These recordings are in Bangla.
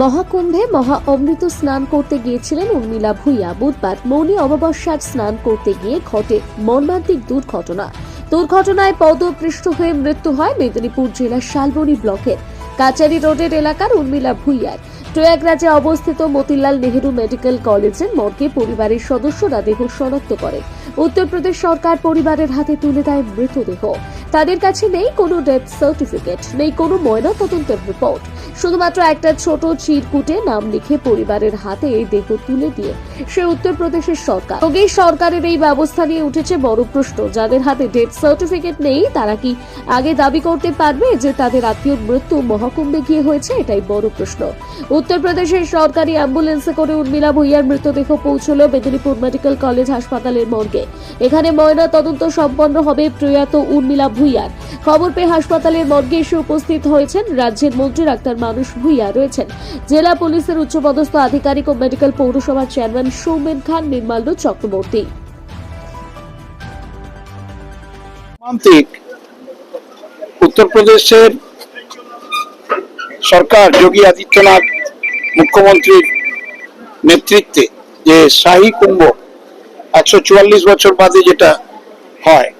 মহাকুম্ভে মহা অমৃত স্নান করতে গিয়েছিলেন উর্মিলা ভুইয়া। বুধবার মৌনী অমাবস্যার স্নান করতে গিয়ে ঘটে মর্মান্তিক দুর্ঘটনা। দুর্ঘটনায় পদপৃষ্ঠ হয়ে মৃত্যু হয় মেদিনীপুর জেলার শালবনী ব্লকের কাচারি রোডের এলাকার উর্মিলা ভুইয়ার। প্রয়াগরাজে অবস্থিত মতিলাল নেহেরু মেডিকেল কলেজের মর্গে পরিবারের সদস্যরা দেহ শনাক্ত করে উত্তরপ্রদেশ সরকার পরিবারের হাতে তুলে দেয় মৃতদেহ। তাদের কাছে নেই কোনো ডেথ সার্টিফিকেট নেই কোনো ময়না তদন্তের রিপোর্ট শুধুমাত্র একটা ছোট চিরকুটে নাম লিখে পরিবারের হাতে এই দেহ তুলে দিয়ে সে উত্তরপ্রদেশের সরকার। যোগী সরকারের এই ব্যবস্থা নিয়ে উঠেছে বড় প্রশ্ন। যাদের হাতে ডেথ সার্টিফিকেট নেই, তারা কি আগে দাবি করতে পারবে যে তাদের আত্মীয় মৃত্যু মহাকুম্ভে গিয়ে হয়েছে? এটাই বড় প্রশ্ন। উত্তরপ্রদেশের সরকারি অ্যাম্বুলেন্সে করে উর্মিলা ভুইয়ার মৃতদেহ পৌঁছল মেদিনীপুর মেডিকেল কলেজ হাসপাতালের মর্গে। এখানে ময়না তদন্ত সম্পন্ন হবে প্রয়াত উর্মিলা ভুইয়ার। খবর পেয়ে হাসপাতালের মর্গে এসে উপস্থিত হয়েছেন রাজ্যের মন্ত্রী ডাক্তার মানুষ ভুইয়া রয়েছেন। জেলা পুলিশের উচ্চপদস্থ আধিকারিক ও মেডিকেল পৌরসভার চেয়ারম্যান সৌমেন খান, নির্মাল্য চক্রবর্তী। উত্তরপ্রদেশের সরকার যোগী আদিত্যনাথ, মুখ্যমন্ত্রীর নেতৃত্বে যে শাহী কুম্ভ, একশো চুয়াল্লিশ বছর বাদে যেটা হয়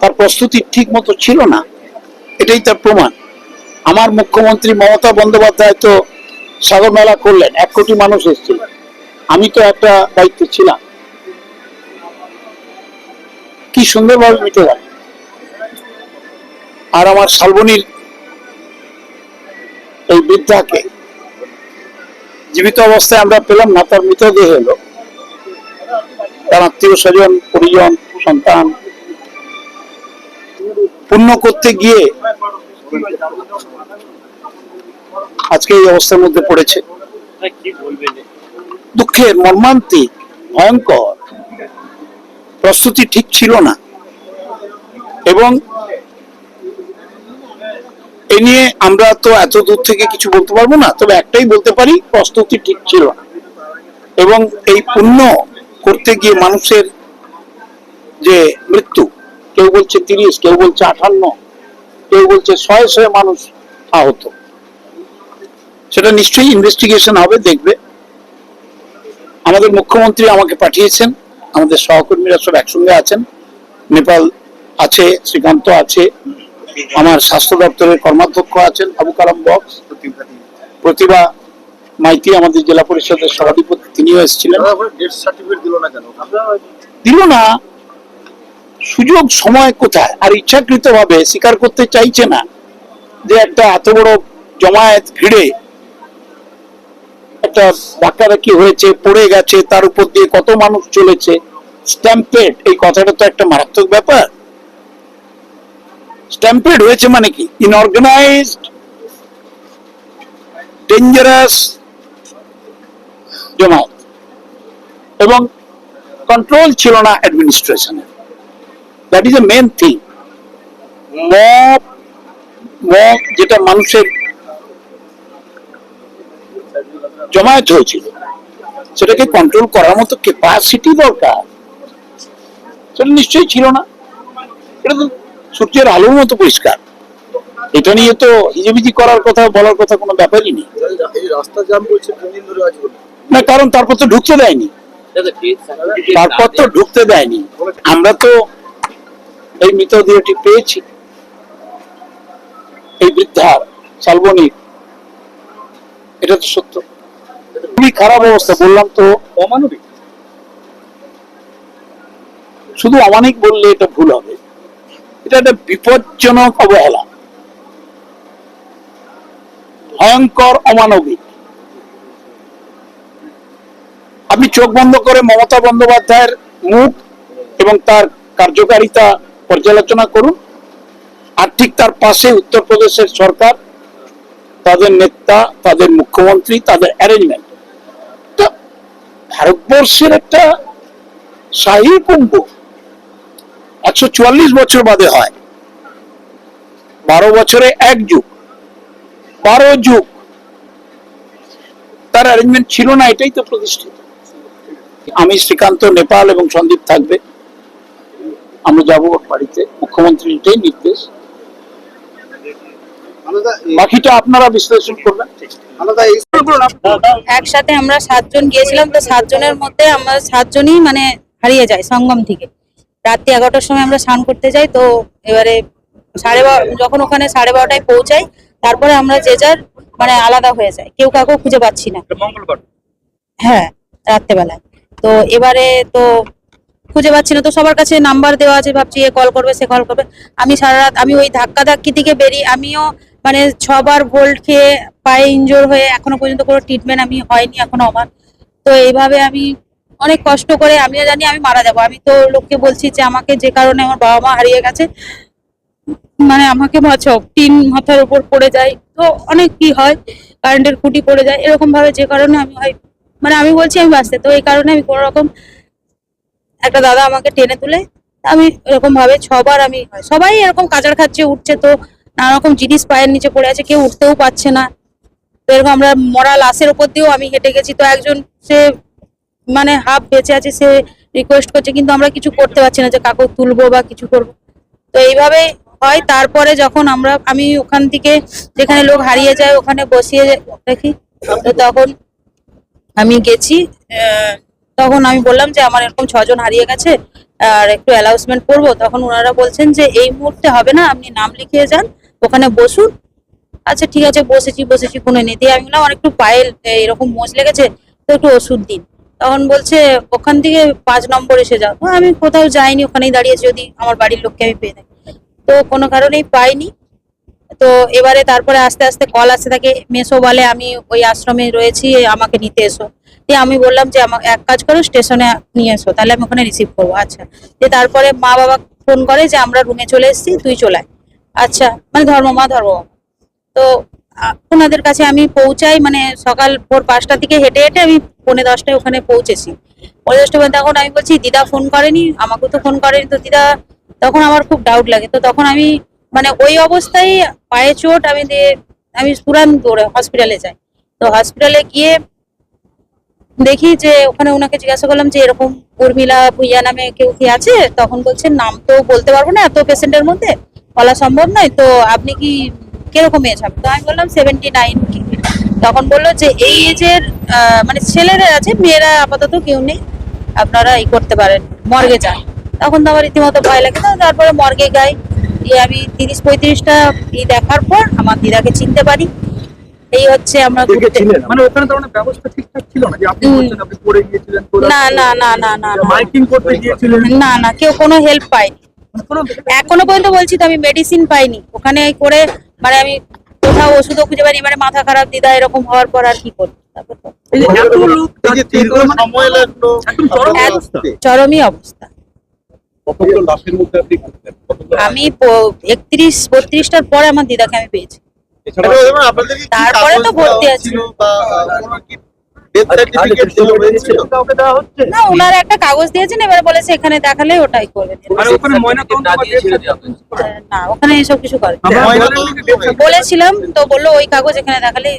তার প্রস্তুতি ঠিক মতো ছিল না, এটাই তার প্রমাণ। আমার মুখ্যমন্ত্রী মমতা বন্দ্যোপাধ্যায় তো সাগর মেলা করলেন, এক কোটি মানুষ এসেছিল। আমি তো একটা দায়িত্ব ছিলাম। কি সুন্দরভাবে মিটে গেল আর আমার শালবনির এই বৃদ্ধাকে জীবিত অবস্থায় আমরা পেলাম না, তার মৃতদেহ এলো তার আত্মীয় স্বজন, পরিজন, সন্তান পূর্ণ করতে গিয়ে আজকে এই অবস্থার মধ্যে পড়েছে। দুঃখের মর্মান্তিক, ভয়ঙ্কর। প্রস্তুতি ঠিক ছিল না। এবং এ নিয়ে আমরা তো এত দূর থেকে কিছু বলতে পারব না, তবে একটাই বলতে পারি, প্রস্তুতি ঠিক ছিল না। এবং এই পুণ্য করতে গিয়ে মানুষের যে মৃত্যু কেউ বলছে তিরিশ কেউ বলছে আঠান্ন কেউ বলছে শয়ে শয়ে মানুষ আহত সেটা নিশ্চয়ই ইনভেস্টিগেশন হবে দেখবে। আমাদের মুখ্যমন্ত্রী আমাকে পাঠিয়েছেন আমাদের সহকর্মীরা সব একসঙ্গে আছেন। নেপাল আছে শ্রীকান্ত আছে আমার স্বাস্থ্য দপ্তরের কর্মাধ্যক্ষ আছেন আবু কালাম বক্স প্রতিভা মাইতি আমাদের জেলা পরিষদের সভাধিপতি তিনিও এসেছিলেন। সার্টিফিকেট না কেন? দিল না সুযোগ, সময় কোথায়? আর ইচ্ছাকৃত ভাবে স্বীকার করতে চাইছে না যে একটা এত বড় জমায়েত ভিড়ে একটা ধাক্কাধাক্কি হয়েছে, পড়ে গেছে, তার উপর দিয়ে কত মানুষ চলেছে। স্ট্যাম্পেড এই কথাটা তো একটা মারাত্মক ব্যাপার। স্ট্যাম্পেড হয়েছে মানে কি? ইনঅর্গানাইজড ডেঞ্জারাস জমায়েত। এবং কন্ট্রোল ছিল না অ্যাডমিনিস্ট্রেশনে that is a main thing mob mob যেটা মানুষের জমায়েত হয়েছিল, সেটাকে কন্ট্রোল করার মতো ক্যাপাসিটি দরকার। সেটা নিশ্চয়ই ছিল না। এটা তো সূর্যের আলোর মতো পরিষ্কার। এটা নিয়ে তো হিজিবিজি করার কথা, বলার কথা কোনো ব্যাপারই নেই। রাস্তা জ্যাম করছে না, কারণ তারপর তো ঢুকতে দেয়নি। তারপর তো ঢুকতে দেয়নি। আমরা তো এই মৃতদেহটি পেয়েছি। এই বৃদ্ধার শালবনির এটা তো সত্য। খুবই খারাপ অবস্থা বললাম তো। অমানবিক। শুধু অমানিক বললে এটা ভুল হবে। এটা একটা বিপজ্জনক অবহেলা। ভয়ঙ্কর অমানবিক। আপনি চোখ বন্ধ করে মমতা বন্দ্যোপাধ্যায়ের মুখ এবং তার কার্যকারিতা পর্যালোচনা করুন। আর ঠিক তার পাশে উত্তরপ্রদেশের সরকার, তাদের নেতা, তাদের মুখ্যমন্ত্রী, তাদের অ্যারেঞ্জমেন্ট ভারতবর্ষের একটা শাহী কুম্ভ একশো চুয়াল্লিশ বছর বাদে হয়। বারো বছরে এক যুগ, বারো যুগ। তার অ্যারেঞ্জমেন্ট ছিল না, এটাই তো প্রতিষ্ঠিত। আমি শ্রীকান্ত, নেপাল এবং সন্দীপ থাকবে। আমরা যাব ওর বাড়িতে মুখ্যমন্ত্রীর এটাই নির্দেশ বাকিটা আপনারা বিশ্লেষণ করবেন। একসাথে আমরা সাতজন গিয়েছিলাম তো সাতজনের মধ্যে আমরা সাতজনই মানে হারিয়ে যায় সঙ্গম থেকে। রাত্রি এগারোটার সময় আমরা স্নান করতে যাই তো এবারে সাড়ে বারো যখন ওখানে সাড়ে বারোটায় পৌঁছাই তারপরে আমরা যে যার মানে আলাদা হয়ে যায়। কেউ কাউকে খুঁজে পাচ্ছি না। হ্যাঁ রাত্রেবেলায়। তো এবারে তো খুঁজে পাচ্ছি না। তো সবার কাছে নাম্বার দেওয়া আছে, ভাবছি এ কল করবে, সে কল করবে। আমি সারা রাত আমি ওই ধাক্কা ধাক্কি থেকে বেরিয়ে আমিও মানে ছবার ভোল্ট খেয়ে পায়ে ইনজোর হয়ে এখনও পর্যন্ত কোনো ট্রিটমেন্ট আমি হয়নি, এখনও আমার। তো এইভাবে আমি অনেক কষ্ট করে আমিও জানি আমি মারা যাব। আমি তো লোককে বলছি যে আমাকে যে কারণে আমার বাবা মা হারিয়ে গেছে মানে আমাকে টিন মাথার উপর পড়ে যায়। তো অনেক কি হয় কারেন্টের খুঁটি পড়ে যায়। এরকম ভাবে যে কারণে আমি হয় মানে আমি বলছি আমি বাঁচতে। তো এই কারণে আমি কোনো রকম একটা দাদা আমাকে টেনে তুলে, আমি এরকম ভাবে ছবার আমি, সবাই এরকম কাজার খাচ্ছে, উঠছে তো নানা রকম জিনিস পায়ের নিচে পড়ে আছে, কেউ উঠতেও পারছে না। তো এরকম আমরা মরা লাশের উপর দিয়েও আমি হেঁটে গেছি, তো একজন সে মানে হাফ বেঁচে আছে, সে রিকোয়েস্ট করছে, কিন্তু আমরা কিছু করতে পারছি না যে কাকু তুলবো বা কিছু করব। তো এইভাবে হয়, তারপরে যখন আমরা, আমি ওখান থেকে যেখানে লোক হারিয়ে যায়, ওখানে বসিয়ে রাখি তো তখন আমি গেছি তখন আমি বললাম যে আমার এরকম ছজন হারিয়ে গেছে, আর একটু অ্যানাউন্সমেন্ট করব। তখন ওনারা বলছেন যে, এই মুহূর্তে হবে না, আপনি নাম লিখিয়ে যান, ওখানে বসুন। আচ্ছা ঠিক আছে, বসেছি বসেছি, কোনো নেই। আমি বললাম, আমার একটু পায়ে এরকম মোজ লেগেছে, তো একটু ওষুধ দিন। তখন বলছে, ওখান থেকে পাঁচ নম্বর এসে যাও। আমি কোথাও যাইনি, ওখানেই দাঁড়িয়েছি যদি আমার বাড়ির লোককে আমি পেয়ে থাকি। তো কোনো কারণেই পাইনি। তো এবারে তারপরে আস্তে আস্তে কল আসতে থাকে, মেসো বলে আমি ওই আশ্রমে রয়েছি, আমাকে নিতে এসো। দিয়ে আমি বললাম যে আমার এক কাজ করো, স্টেশনে নিয়ে এসো, তাহলে আমি ওখানে রিসিভ করব। আচ্ছা দিয়ে তারপরে মা বাবা ফোন করে যে আমরা রুমে চলে এসেছি, তুই চলে। আচ্ছা মানে ধর্ম মা, ধর্ম তো ওনাদের কাছে আমি পৌঁছাই মানে সকাল ভোর পাঁচটা থেকে হেঁটে হেঁটে আমি পৌনে দশটায় ওখানে পৌঁছেছি। পৌনে দশটা তখন আমি বলছি, দিদা ফোন করেনি, আমাকেও তো ফোন করেনি। তো দিদা, তখন আমার খুব ডাউট লাগে। তো তখন আমি মানে ওই অবস্থায় পায়ে চোট, আমি দিয়ে, আমি পুরান দৌড়ে হসপিটালে যাই। তো হসপিটালে গিয়ে দেখি যে ওখানে ওনাকে জিজ্ঞাসা করলাম যে এরকম উর্মিলা ভুইয়া নামে কেউ কি আছে? তখন বলছেন, নাম তো বলতে পারব না, এত পেশেন্টের মধ্যে বলা সম্ভব নয়। তো আপনি কি কীরকম এজ হবে তো, আমি বললাম সেভেন্টি নাইন তখন বলল যে এই এজের মানে ছেলেরা আছে, মেয়েরা আপাতত কেউ নেই। আপনারা এই করতে পারেন, মর্গে যান। তখন তো আমার রীতিমতো ভয় লাগে। তো তারপরে মর্গে গাই দিয়ে আমি তিরিশ পঁয়ত্রিশটা ই দেখার পর আমার দিদাকে চিনতে পারি। এই হচ্ছে আমরা ঘুরতে মানে ওখানে তো অনেক ব্যবস্থা ঠিকঠাক ছিল না যে আপনি বলছেন আপনি পড়ে গিয়েছিলেন না না না না না মাইকিং করতে গিয়েছিলেন। না না কেউ কোনো হেল্প মানে এখনও পর্যন্ত বলছি তো আমি মেডিসিন পাইনি। ওখানে করে মানে আমি কোথাও ওষুধও খুঁজে পাইনি। এবারে মাথা খারাপ দিদা এরকম হওয়ার পর আর কি করব? অবস্থা। চরমই অবস্থা। আমি একত্রিশ বত্রিশটার পরে আমার দিদাকে আমি পেয়েছি। তারপরে তো ভর্তি আছে। ছিল বা কোনো কি ডেথ সার্টিফিকেট ছিল হয়েছিল? কাউকে দেওয়া হচ্ছে? না ওনারা একটা কাগজ দিয়েছেন এবারে বলেছে এখানে দেখালে ওটাই করবে মানে ওখানে না এসব কিছু করে। certificate? বলেছিলাম তো বলল ওই কাগজ এখানে দেখালে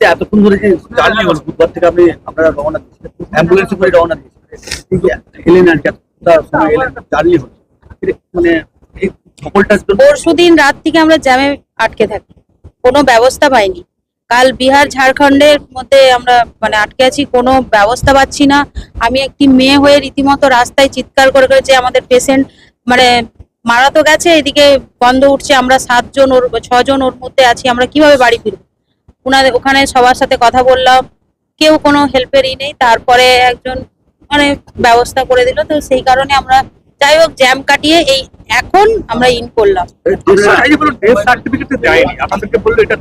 এতক্ষণ ধরে যে জার্নি হলো বুধবার থেকে আপনি আপনারা রওনা দিচ্ছেন অ্যাম্বুলেন্সে করে রওনা দিচ্ছেন কিন্তু এলেন আর কি সময় এলেন জার্নি হলো। মানে এই সকলটা পরশু দিন রাত থেকে আমরা জ্যামে আটকে থাকি। কোনো ব্যবস্থা পাইনি। কাল বিহার, ঝাড়খণ্ডের মধ্যে আমরা মানে আটকে আছি, কোনো ব্যবস্থা পাচ্ছি না। আমি একটি মেয়ে হয়ে রীতিমতো রাস্তায় চিৎকার করে করে যে আমাদের পেশেন্ট মানে মারা তো গেছে, এদিকে গন্ধ উঠছে, আমরা সাতজন ওর, ছজন ওর মধ্যে আছি, আমরা কীভাবে বাড়ি ফিরবো? ওনাদের ওখানে সবার সাথে কথা বললাম, কেউ কোনো হেল্পেরই নেই, তারপরে একজন মানে ব্যবস্থা করে দিল। তো সেই কারণে আমরা যাই হোক জ্যাম কাটিয়ে এই এখন আমরা ইন করলাম। সার্টিফিকেট দেয়নি। আপনাদেরকে বলল এটা